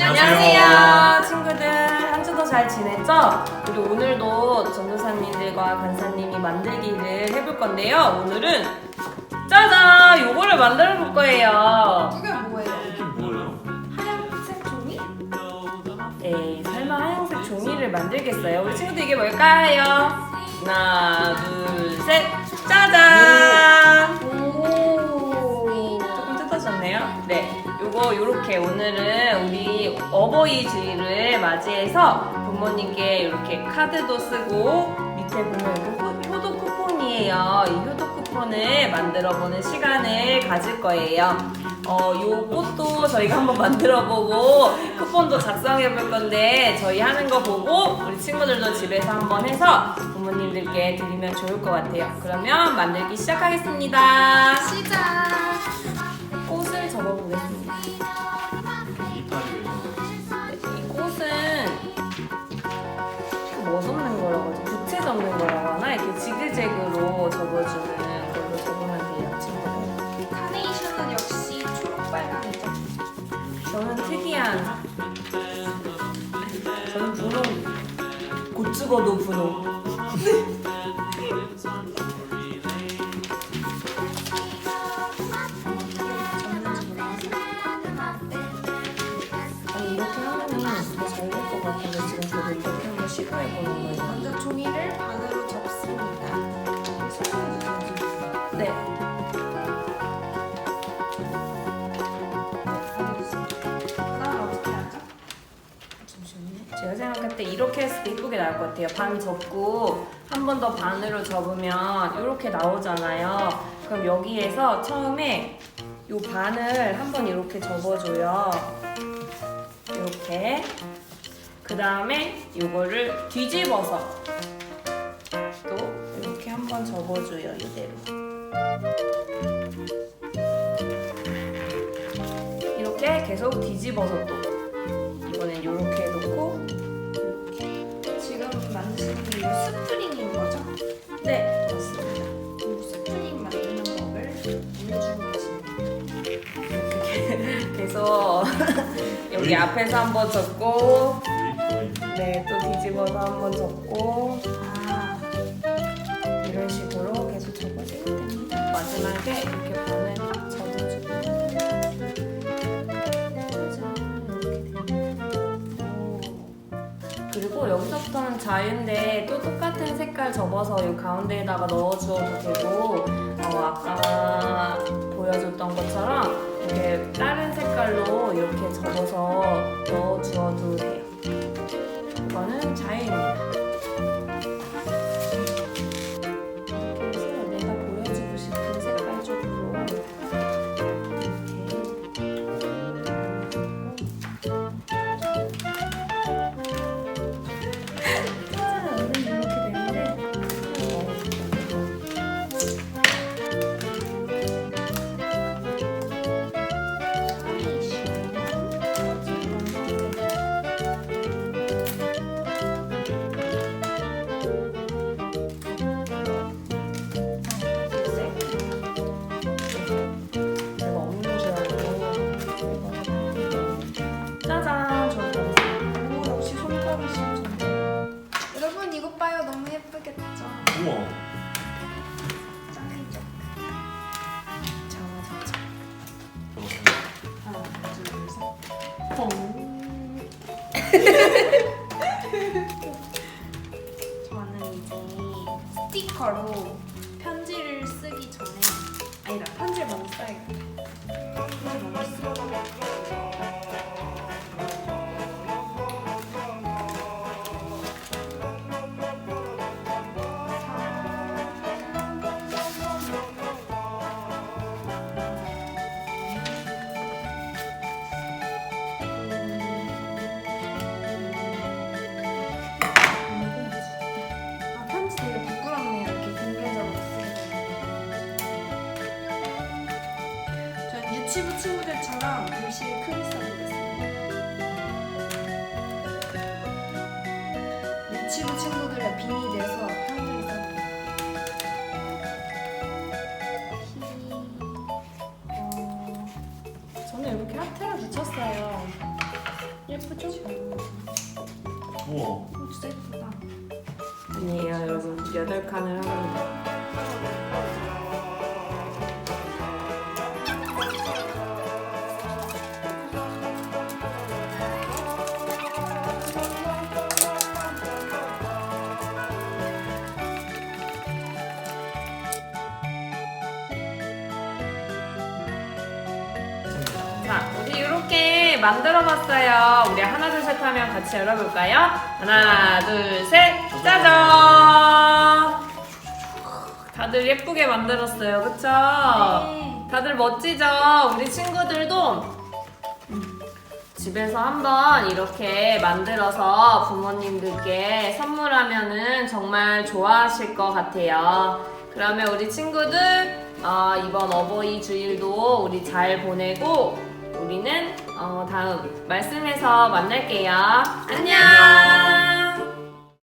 안녕하세요 친구들 한 주도 잘 지냈죠? 우리 오늘도 전도사님들과 간사님이 만들기를 해볼 건데요 오늘은 짜잔 요거를 만들어 볼 거예요 이게 뭐예요? 뭐예요? 하얀색 종이? 에이 설마 하얀색 종이를 만들겠어요? 우리 친구들 이게 뭘까요? 하나 둘 셋 짜잔 요렇게 오늘은 우리 어버이주의를 맞이해서 부모님께 이렇게 카드도 쓰고 밑에 보면 효도 쿠폰이에요. 이 효도 쿠폰을 만들어보는 시간을 가질 거예요. 어, 요 꽃도 저희가 한번 만들어보고 쿠폰도 작성해볼 건데 저희 하는 거 보고 우리 친구들도 집에서 한번 해서 부모님들께 드리면 좋을 것 같아요. 그러면 만들기 시작하겠습니다. 시작. 접어주는 걸로 접으면 돼요, 친구들. 카네이션은 역시 초록빨강이죠. 저는 특이한 저는 분홍 곧 죽어도 분홍 이렇게 하면은 더 잘 될 것 같은데 지금 저도 이렇게 한번 시도해보는 거예요 먼저 종이를 반으로 때 이렇게 했을 때 이쁘게 나올 것 같아요. 반 접고 한 번 더 반으로 접으면 이렇게 나오잖아요. 그럼 여기에서 처음에 이 반을 한 번 이렇게 접어줘요. 이렇게. 그 다음에 이거를 뒤집어서 또 이렇게 한 번 접어줘요. 이대로. 이렇게 계속 뒤집어서 또 이번엔 이렇게 스프링인 거죠? 네 맞습니다 이 스프링 만드는 법을 보여주고 계십니다. 계속 여기 앞에서 한번 접고 네 또 뒤집어서 한번 접고 아, 이런 식으로 계속 접어주면 됩니다 마지막에 이렇게 반을 자유인데 또 똑같은 색깔 접어서 이 가운데에다가 넣어주어도 되고 어, 아까 보여줬던 것처럼 이렇게 다른 색깔로 이렇게 접어서 넣어주어도 돼요. 손가락이 좋네. 여러분 이것 봐요. 너무 예쁘겠죠? 우와 짱짱. 잡아주자. 하나, 둘, 셋. 저는 이제 스티커로 편지를 쓰기 전에 아니다 편지를 먼저 써야겠다. 친구 친구들처럼 역시 크리스탈이 됐습니다. 내 친구 친구들의 비밀에서 편들다 어, 저는 이렇게 하트를 붙였어요. 예쁘죠? 우와. 진짜 예쁘다. 아니에요 여러분 여덟 칸을 하면 돼요. 만들어봤어요. 우리 하나, 둘, 셋 하면 같이 열어볼까요? 하나, 둘, 셋, 짜잔! 다들 예쁘게 만들었어요, 그쵸? 네. 다들 멋지죠? 우리 친구들도 집에서 한번 이렇게 만들어서 부모님들께 선물하면은 정말 좋아하실 것 같아요. 그러면 우리 친구들 어, 이번 어버이 주일도 우리 잘 보내고 우리는 어, 다음 말씀에서 만날게요. 안녕.